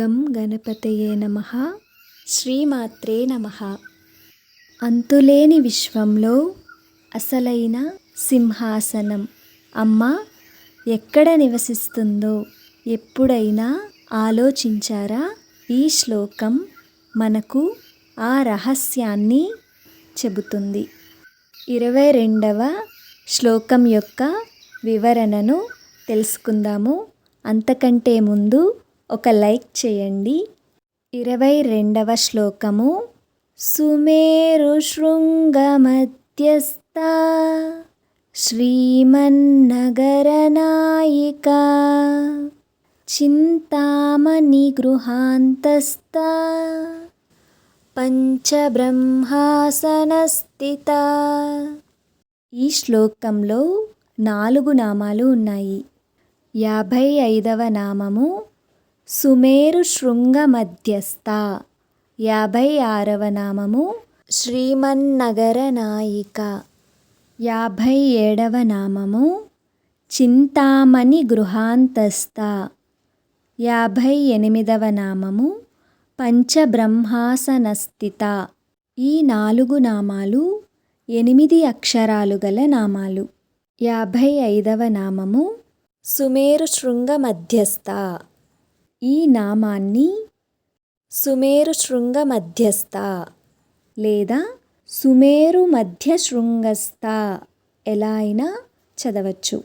గం గణపతయే నమ శ్రీమాత్రే నమ. అంతులేని విశ్వంలో అసలైన సింహాసనం. అమ్మ ఎక్కడ నివసిస్తుందో ఎప్పుడైనా ఆలోచించారా? ఈ శ్లోకం మనకు ఆ రహస్యాన్ని చెబుతుంది. ఇరవై రెండవ శ్లోకం యొక్క వివరణను తెలుసుకుందాము. అంతకంటే ముందు ఒక లైక్ చేయండి. ఇరవై రెండవ శ్లోకము. సుమేరు శృంగమధ్యస్థ. శ్రీమన్నగరనాయిక. చింతామణి గృహాంతస్థ. పంచబ్రహ్మాసనస్థిత. ఈ శ్లోకంలో నాలుగు నామాలు ఉన్నాయి. యాభై ఐదవ నామము సుమేరు శృంగ మధ్యస్థ యాభై ఆరవ నామము శ్రీమన్నగర నాయిక. యాభై ఏడవ నామము చింతామణి గృహాంతస్థ. యాభై ఎనిమిదవ నామము పంచబ్రహ్మాసనస్థిత. ఈ నాలుగు నామాలు ఎనిమిది అక్షరాలు గల నామాలు. యాభై ఐదవ నామము సుమేరు శృంగ మధ్యస్థ ఈ నామాన్ని సుమేరు శృంగ మధ్యస్థ లేదా సుమేరు మధ్య శృంగస్థ ఎలా అయినా చదవచ్చు.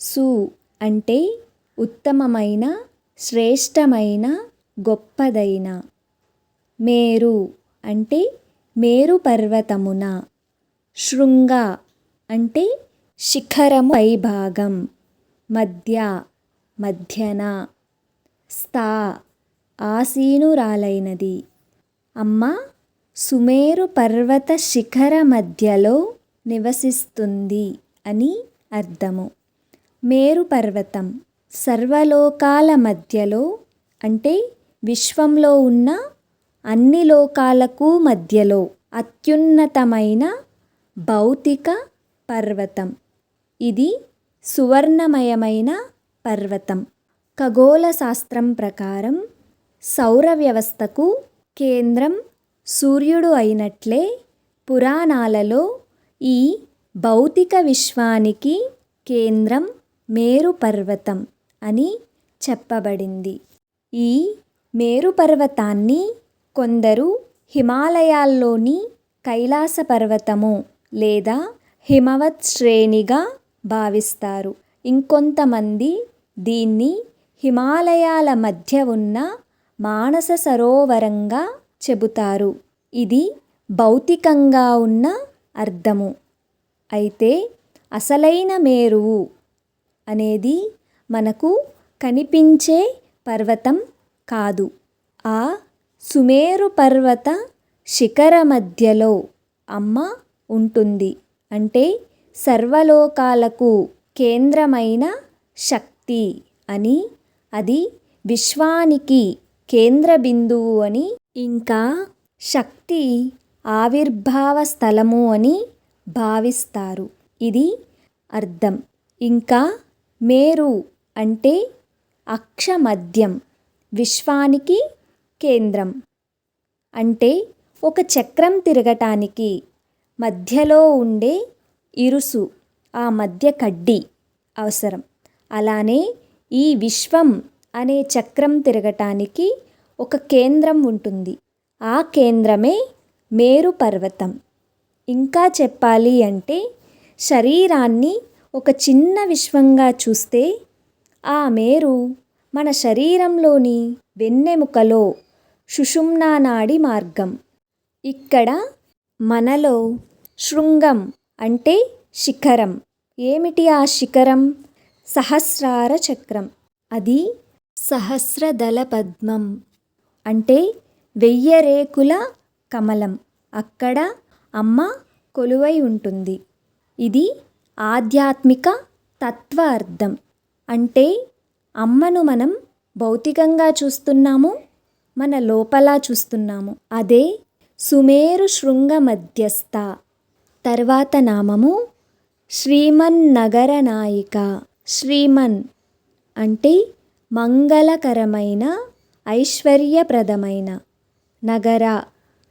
సు అంటే ఉత్తమమైన శ్రేష్టమైన గొప్పదైన. మేరు అంటే మేరు పర్వతమున. శృంగ అంటే శిఖరము పైభాగం. మధ్య మధ్యన. స్థా ఆసీనురాలైనది. అమ్మ సుమేరు పర్వత శిఖర మధ్యలో నివసిస్తుంది అని అర్థము. మేరు పర్వతం సర్వలోకాల మధ్యలో అంటే విశ్వంలో ఉన్న అన్ని లోకాలకు మధ్యలో అత్యున్నతమైన భౌతిక పర్వతం. ఇది సువర్ణమయమైన పర్వతం. ఖగోళ శాస్త్రం ప్రకారం సౌర వ్యవస్థకు కేంద్రం సూర్యుడు అయినట్లే పురాణాలలో ఈ భౌతిక విశ్వానికి కేంద్రం మేరు పర్వతం అని చెప్పబడింది. ఈ మేరు పర్వతాన్ని కొందరు హిమాలయాల్లోని కైలాస పర్వతము లేదా హిమవత్ శ్రేణిగా భావిస్తారు. ఇంకొంతమంది దీన్ని హిమాలయాల మధ్య ఉన్న మానస సరోవరంగా చెబుతారు. ఇది భౌతికంగా ఉన్న అర్థము. అయితే అసలైన మేరువు అనేది మనకు కనిపించే పర్వతం కాదు. ఆ సుమేరు పర్వత శిఖర మధ్యలో అమ్మ ఉంటుంది. అంటే సర్వలోకాలకు కేంద్రమైన శక్తి అని అది విశ్వానికి కేంద్ర బిందువు అని ఇంకా శక్తి ఆవిర్భావ స్థలము అని భావిస్తారు. ఇది అర్థం. ఇంకా మేరు అంటే అక్షమధ్యం విశ్వానికి కేంద్రం. అంటే ఒక చక్రం తిరగటానికి మధ్యలో ఉండే ఇరుసు ఆ మధ్య కడ్డి అవసరం. అలానే ఈ విశ్వం అనే చక్రం తిరగటానికి ఒక కేంద్రం ఉంటుంది. ఆ కేంద్రమే మేరు పర్వతం. ఇంకా చెప్పాలి అంటే శరీరాన్ని ఒక చిన్న విశ్వంగా చూస్తే ఆ మేరు మన శరీరంలోని వెన్నెముకలో సుషుమ్నా నాడి మార్గం. ఇక్కడ మనలో శృంగం అంటే శిఖరం. ఏమిటి ఆ శిఖరం? సహస్రార చక్రం. అది సహస్రదళ పద్మం అంటే వెయ్యరేకుల కమలం. అక్కడ అమ్మ కొలువై ఉంటుంది. ఇది ఆధ్యాత్మిక తత్వ అర్థం అంటే అమ్మను మనం భౌతికంగా చూస్తున్నాము మన లోపల చూస్తున్నాము. అదే సుమేరు శృంగ మధ్యస్థ. తర్వాత నామము శ్రీమన్నగర నాయిక. శ్రీమన్ అంటే మంగళకరమైన ఐశ్వర్యప్రదమైన నగర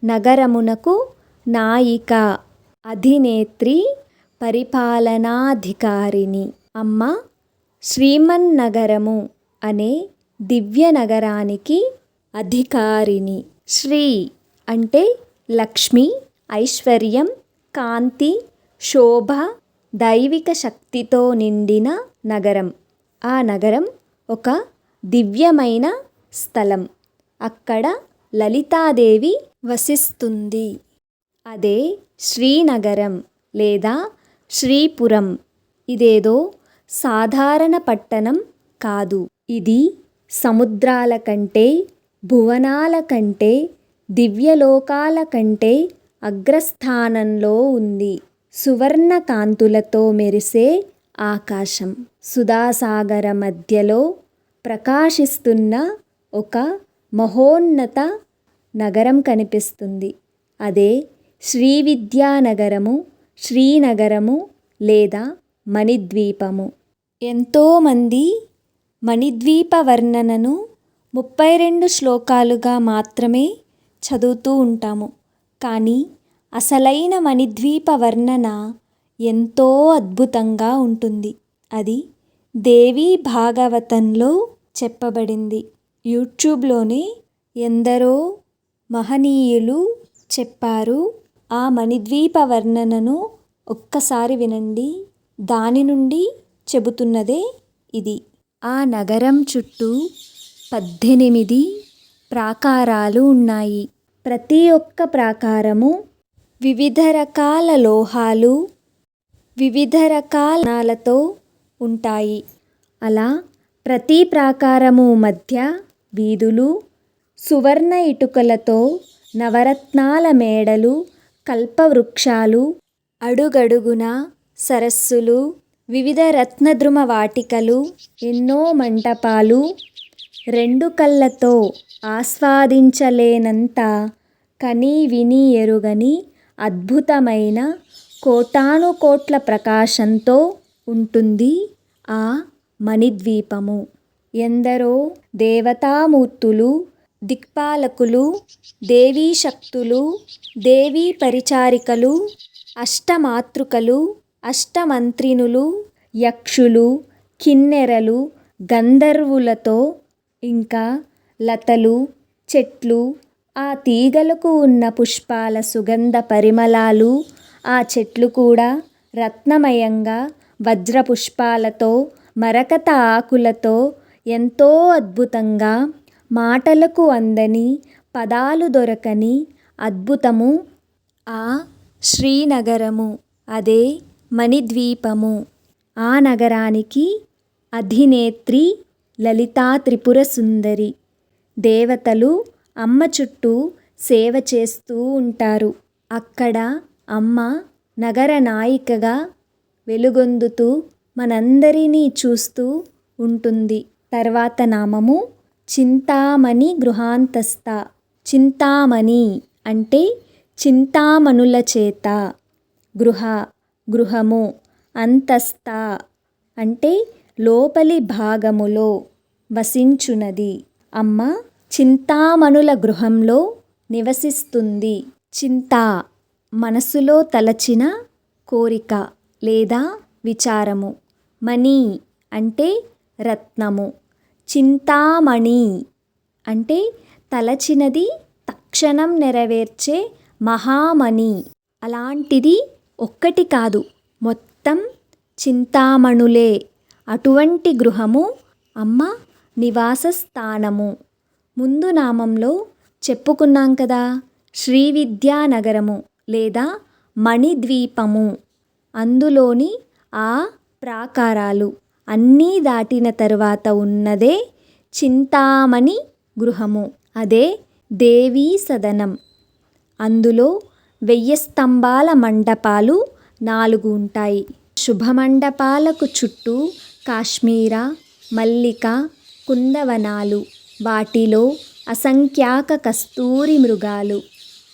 నగరమునకు నాయిక అధినేత్రి పరిపాలనాధికారిణి. అమ్మ శ్రీమన్నగరము అనే దివ్య నగరానికి శ్రీ అంటే లక్ష్మి ఐశ్వర్యం కాంతి శోభ దైవిక శక్తితో నిండిన నగరం. ఆ నగరం ఒక దివ్యమైన స్థలం. అక్కడ లలితాదేవి వసిస్తుంది. అదే శ్రీనగరం లేదా శ్రీపురం. ఇదేదో సాధారణ పట్టణం కాదు. ఇది సముద్రాల కంటే భువనాల కంటే దివ్యలోకాల కంటే అగ్రస్థానంలో ఉంది. సువర్ణ కాంతులతో మెరిసే ఆకాశం. సుధాసాగర మధ్యలో ప్రకాశిస్తున్న ఒక మహోన్నత నగరం కనిపిస్తుంది. అదే శ్రీ విద్యానగరము శ్రీనగరము లేదా మణిద్వీపము. ఎంతోమంది మణిద్వీప వర్ణనను ముప్పై రెండు శ్లోకాలుగా మాత్రమే చదువుతూ ఉంటాము. కానీ అసలైన మణిద్వీప వర్ణన ఎంతో అద్భుతంగా ఉంటుంది. అది దేవీ భాగవతంలో చెప్పబడింది. యూట్యూబ్లోనే ఎందరో మహనీయులు చెప్పారు. ఆ మణిద్వీప వర్ణనను ఒక్కసారి వినండి. దాని నుండి చెబుతున్నదే ఇది. ఆ నగరం చుట్టూ పద్దెనిమిది ప్రాకారాలు ఉన్నాయి. ప్రతి ఒక్క ప్రాకారము వివిధ రకాల లోహాలు వివిధ రకాలతో ఉంటాయి. అలా ప్రతి ప్రాకారము మధ్య వీధులు సువర్ణ ఇటుకలతో నవరత్నాల మేడలు కల్పవృక్షాలు అడుగడుగున సరస్సులు వివిధ రత్నద్రుమ వాటికలు ఎన్నో మంటపాలు రెండు కళ్ళతో ఆస్వాదించలేనంత కని విని ఎరుగని అద్భుతమైన కోటానుకోట్ల ప్రకాశంతో ఉంటుంది ఆ మణిద్వీపము. ఎందరో దేవతామూర్తులు దిక్పాలకులు దేవీ శక్తులు దేవీ పరిచారికలు అష్టమాతృకలు అష్టమంత్రినులు యక్షులు కిన్నెరలు గంధర్వులతో ఇంకా లతలు చెట్లు ఆ తీగలకు ఉన్న పుష్పాల సుగంధ పరిమళాలు ఆ చెట్లు కూడా రత్నమయంగా వజ్ర పుష్పాలతో మరకత ఆకులతో ఎంతో అద్భుతంగా మాటలకు అందని పదాలు దొరకని అద్భుతము ఆ శ్రీనగరము. అదే మణిద్వీపము. ఆ నగరానికి అధినేత్రి లలితా త్రిపుర సుందరి దేవతలు అమ్మ చుట్టూ సేవ చేస్తూ ఉంటారు. అక్కడ అమ్మ నగర నాయికగా వెలుగొందుతూ మనందరినీ చూస్తూ ఉంటుంది. తర్వాత నామము చింతామణి గృహాంతస్థ. చింతామణి అంటే చింతామణుల చేత. గృహ గృహము అంతస్థ అంటే లోపలి భాగములో వసించునది. అమ్మ చింతామణుల గృహంలో నివసిస్తుంది. చింత మనసులో తలచిన కోరిక లేదా విచారము. మణి అంటే రత్నము. చింతామణి అంటే తలచినది తక్షణం నెరవేర్చే మహామణి. అలాంటిది ఒక్కటి కాదు. మొత్తం చింతామణులే. అటువంటి గృహము అమ్మ నివాస స్థానము ముందు నామంలో చెప్పుకున్నాం కదా శ్రీ విద్యానగరము లేదా మణిద్వీపము. అందులోని ఆ ప్రాకారాలు అన్నీ దాటిన తరువాత ఉన్నదే చింతామణి గృహము అదే దేవీ సదనం. అందులో వెయ్యి స్తంభాల మండపాలు నాలుగు ఉంటాయి. శుభమండపాలకు చుట్టూ కాశ్మీర మల్లిక కుందవనాలు వాటిలో అసంఖ్యాక కస్తూరి మృగాలు.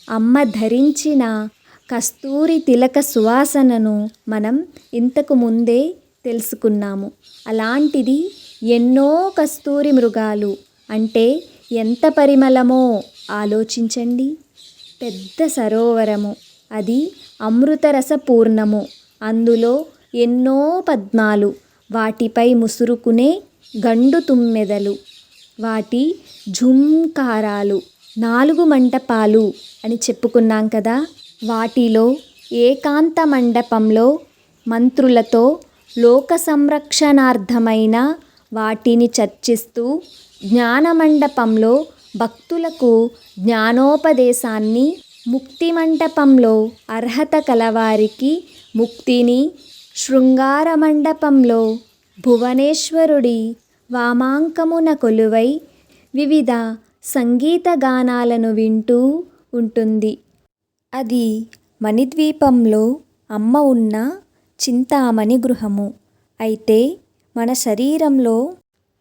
అమ్మ ధరించిన కస్తూరి తిలక సువాసనను మనం ఇంతకు ముందే తెలుసుకున్నాము. అలాంటిది ఎన్నో కస్తూరి మృగాలు. అంటే ఎంత పరిమళమో ఆలోచించండి. పెద్ద సరోవరము. అది అమృతరస పూర్ణము అందులో ఎన్నో పద్మాలు వాటిపై ముసురుకునే గండు తుమ్మెదలు. వాటి ఝుంకారాలు నాలుగు మంటపాలు అని చెప్పుకున్నాం కదా. వాటిలో ఏకాంత మండపంలో మంత్రులతో లోక సంరక్షణార్థమైన వాటిని చర్చిస్తూ జ్ఞాన మండపంలో భక్తులకు జ్ఞానోపదేశాన్ని ముక్తి మంటపంలో అర్హత కలవారికి ముక్తిని శృంగార మండపంలో భువనేశ్వరుడి వామాంకమున కొలువై వివిధ సంగీత గానాలను వింటూ ఉంటుంది. అది మణిద్వీపంలో అమ్మ ఉన్న చింతామణి గృహము. అయితే మన శరీరంలో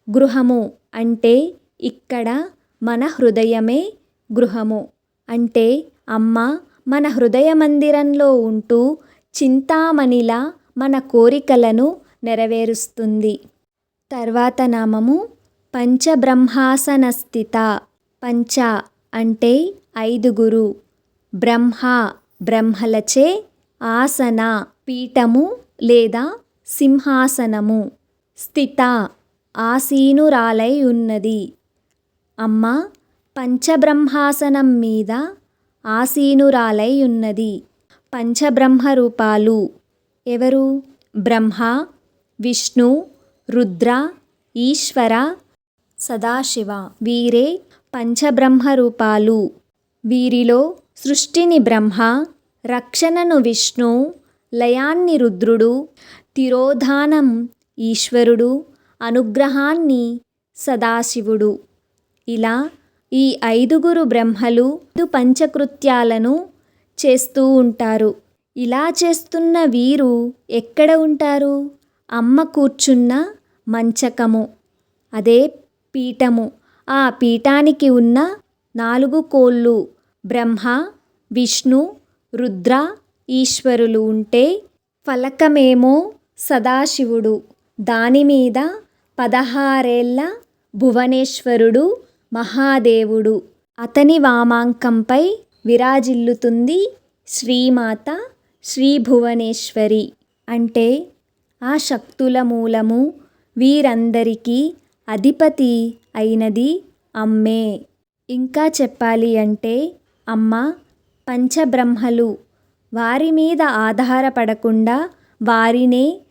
గృహము అంటే ఇక్కడ మన హృదయమే గృహము. అంటే అమ్మ మన హృదయ మందిరంలో ఉంటూ చింతామణిలా మన కోరికలను నెరవేరుస్తుంది. తర్వాత నామము పంచబ్రహ్మాసనస్థిత. పంచ అంటే ఐదుగురు. బ్రహ్మ బ్రహ్మలచే ఆసన పీఠము లేదా సింహాసనము. స్థిత ఆసీనురాలై ఉన్నది అమ్మ పంచబ్రహ్మాసనం మీద ఆసీనురాలై ఉన్నది పంచబ్రహ్మ రూపాలు ఎవరు? బ్రహ్మ విష్ణు రుద్ర ఈశ్వర సదాశివ. వీరే పంచబ్రహ్మ రూపాలు వీరిలో సృష్టిని బ్రహ్మ రక్షణను విష్ణు లయాన్ని రుద్రుడు తిరోధానం ఈశ్వరుడు అనుగ్రహాన్ని సదాశివుడు. ఇలా ఈ ఐదుగురు బ్రహ్మలు పంచకృత్యాలను చేస్తూ ఉంటారు. ఇలా చేస్తున్న వీరు ఎక్కడ ఉంటారు? అమ్మ కూర్చున్న మంచకము అదే పీఠము. ఆ పీఠానికి ఉన్న నాలుగు కోళ్ళు బ్రహ్మ విష్ణు రుద్ర ఈశ్వరులు ఉంటే ఫలకమేమో సదాశివుడు. దాని మీద పదహారేళ్ళ భువనేశ్వరుడు మహాదేవుడు. అతని వామాంకంపై విరాజిల్లుతుంది శ్రీమాత శ్రీ భువనేశ్వరి. అంటే ఆ శక్తుల మూలము వీరందరికీ అధిపతి అయినది అమ్మే. ఇంకా చెప్పాలి అంటే అమ్మ పంచబ్రహ్మలు వారి మీద ఆధారపడకుండా వారినే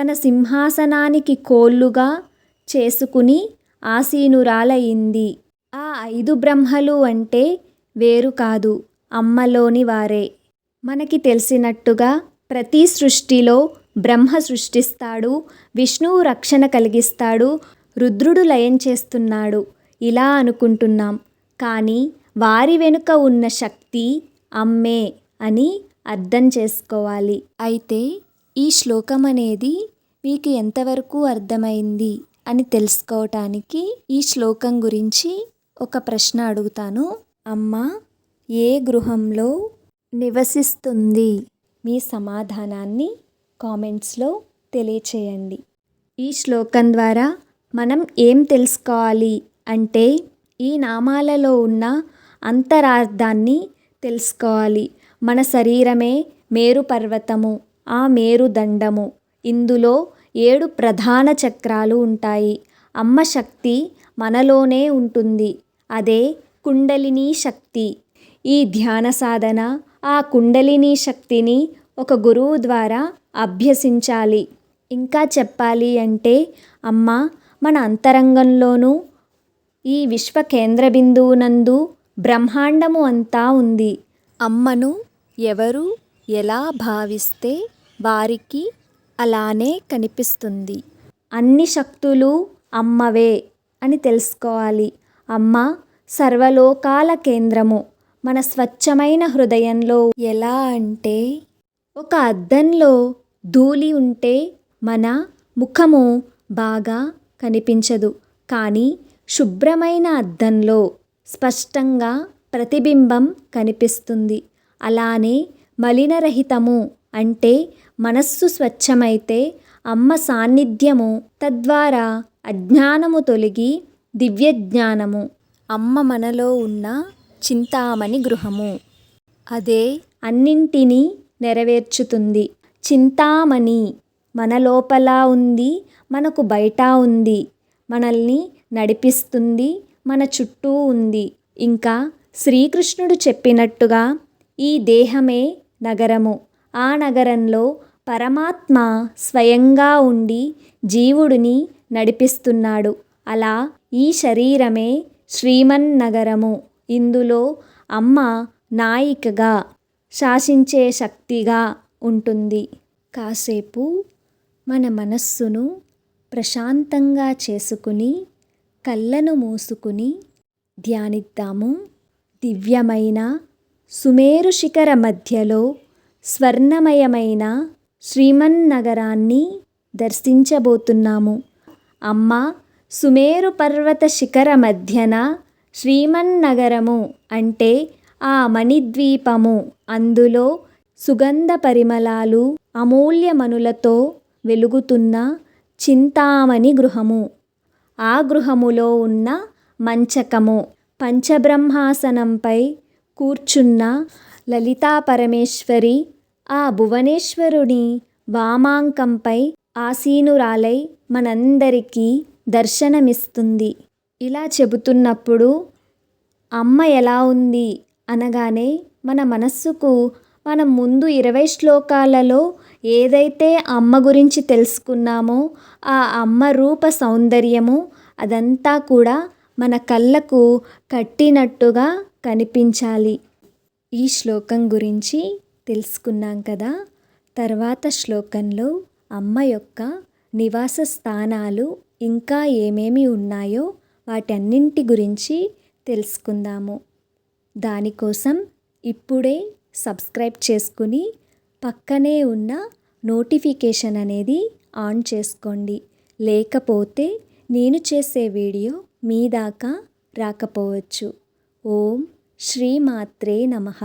తన సింహాసనానికి కోళ్ళుగా చేసుకుని ఆసీనురాలయ్యింది ఆ ఐదు బ్రహ్మలు అంటే వేరు కాదు అమ్మలోని వారే. మనకి తెలిసినట్టుగా ప్రతి సృష్టిలో బ్రహ్మ సృష్టిస్తాడు విష్ణువు రక్షణ కలిగిస్తాడు రుద్రుడు లయం చేస్తున్నాడు. ఇలా అనుకుంటున్నాం. కానీ వారి వెనుక ఉన్న శక్తి అమ్మే అని అర్థం చేసుకోవాలి. అయితే ఈ శ్లోకం అనేది మీకు ఎంతవరకు అర్థమైంది అని తెలుసుకోవటానికి ఈ శ్లోకం గురించి ఒక ప్రశ్న అడుగుతాను. అమ్మ ఏ గృహంలో నివసిస్తుంది? మీ సమాధానాన్ని కామెంట్స్లో తెలియచేయండి. ఈ శ్లోకం ద్వారా మనం ఏం తెలుసుకోవాలి అంటే ఈ నామాలలో ఉన్న అంతరార్థాన్ని తెలుసుకోవాలి. మన శరీరమే మేరు పర్వతము ఆ మేరు దండము. ఇందులో ఏడు ప్రధాన చక్రాలు ఉంటాయి. అమ్మ శక్తి మనలోనే ఉంటుంది. అదే కుండలిని శక్తి. ఈ ధ్యాన సాధన ఆ కుండలిని శక్తిని ఒక గురువు ద్వారా అభ్యసించాలి. ఇంకా చెప్పాలి అంటే అమ్మ మన అంతరంగంలోనూ ఈ విశ్వ కేంద్ర బిందువునందు బ్రహ్మాండము అంతా ఉంది. అమ్మను ఎవరు ఎలా భావిస్తే వారికి అలానే కనిపిస్తుంది. అన్ని శక్తులు అమ్మవే అని తెలుసుకోవాలి. అమ్మ సర్వలోకాల కేంద్రము మన స్వచ్ఛమైన హృదయంలో ఎలా అంటే ఒక అద్దంలో ధూళి ఉంటే మన ముఖము బాగా కనిపించదు. కానీ శుభ్రమైన అద్దంలో స్పష్టంగా ప్రతిబింబం కనిపిస్తుంది. అలానే మలినరహితము అంటే మనస్సు స్వచ్ఛమైతే అమ్మ సాన్నిధ్యము తద్వారా అజ్ఞానము తొలగి దివ్య జ్ఞానము అమ్మ మనలో ఉన్న చింతామణి గృహము. అదే అన్నింటినీ నెరవేర్చుతుంది. చింతామణి మన లోపల ఉంది మనకు బయట ఉంది మనల్ని నడిపిస్తుంది మన చుట్టూ ఉంది. ఇంకా శ్రీకృష్ణుడు చెప్పినట్టుగా ఈ దేహమే నగరము. ఆ నగరంలో పరమాత్మ స్వయంగా ఉండి జీవుడిని నడిపిస్తున్నాడు. అలా ఈ శరీరమే శ్రీమన్నగరము. ఇందులో అమ్మ నాయికగా శాసించే శక్తిగా ఉంటుంది. కాసేపు మన మనస్సును ప్రశాంతంగా చేసుకుని కళ్ళను మూసుకుని ధ్యానిద్దాము. దివ్యమైన సుమేరు శిఖర మధ్యలో స్వర్ణమయమైన శ్రీమన్నగరాన్ని దర్శించబోతున్నాము. అమ్మ సుమేరు పర్వత శిఖర మధ్యన శ్రీమన్నగరము అంటే ఆ మణిద్వీపము. అందులో సుగంధ పరిమళాలు అమూల్యమణులతో వెలుగుతున్న చింతామణి గృహము. ఆ గృహములో ఉన్న మంచకము పంచబ్రహ్మాసనంపై కూర్చున్న లలితా పరమేశ్వరి ఆ భువనేశ్వరుని వామాంకంపై ఆసీనురాలై మనందరికీ దర్శనమిస్తుంది. ఇలా చెబుతున్నప్పుడు అమ్మ ఎలా ఉంది? అనగానే మన మనస్సుకు మనం ముందు ఇరవై శ్లోకాలలో ఏదైతే అమ్మ గురించి తెలుసుకున్నామో ఆ అమ్మ రూప సౌందర్యము అదంతా కూడా మన కళ్ళకు కట్టినట్టుగా కనిపించాలి. ఈ శ్లోకం గురించి తెలుసుకున్నాం కదా? తర్వాత శ్లోకంలో అమ్మ యొక్క నివాస స్థానాలు ఇంకా ఏమేమి ఉన్నాయో వాటన్నింటి గురించి తెలుసుకుందాము. దానికోసం ఇప్పుడే సబ్స్క్రైబ్ చేసుకుని పక్కనే ఉన్న నోటిఫికేషన్ అనేది ఆన్ చేసుకోండి. లేకపోతే నేను చేసే వీడియో మీ దాకా రాకపోవచ్చు. ఓం శ్రీమాత్రే నమః.